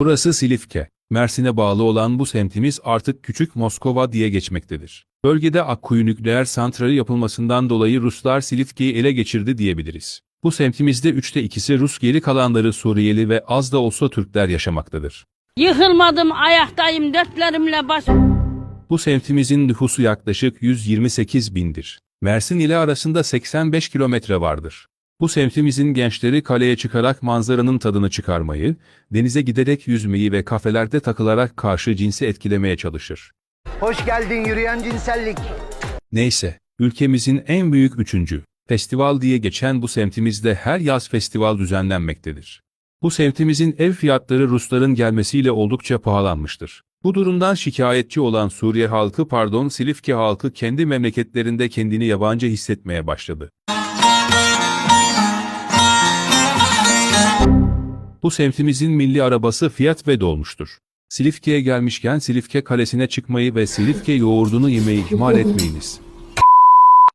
Burası Silifke. Mersin'e bağlı olan bu semtimiz artık Küçük Moskova diye geçmektedir. Bölgede Akkuyu nükleer santrali yapılmasından dolayı Ruslar Silifke'yi ele geçirdi diyebiliriz. Bu semtimizde üçte ikisi Rus geri kalanları Suriyeli ve az da olsa Türkler yaşamaktadır. Yıkılmadım ayaktayım dertlerimle baş. Bu semtimizin nüfusu yaklaşık 128 bindir. Mersin ile arasında 85 kilometre vardır. Bu semtimizin gençleri kaleye çıkarak manzaranın tadını çıkarmayı, denize giderek yüzmeyi ve kafelerde takılarak karşı cinsi etkilemeye çalışır. Hoş geldin yürüyen cinsellik. Neyse, ülkemizin en büyük üçüncü festival diye geçen bu semtimizde her yaz festival düzenlenmektedir. Bu semtimizin ev fiyatları Rusların gelmesiyle oldukça pahalanmıştır. Bu durumdan şikayetçi olan Suriye halkı pardon Silifke halkı kendi memleketlerinde kendini yabancı hissetmeye başladı. Bu semtimizin milli arabası Fiat ve dolmuştur. Silifke'ye gelmişken Silifke Kalesi'ne çıkmayı ve Silifke yoğurdunu yemeyi ihmal etmeyiniz.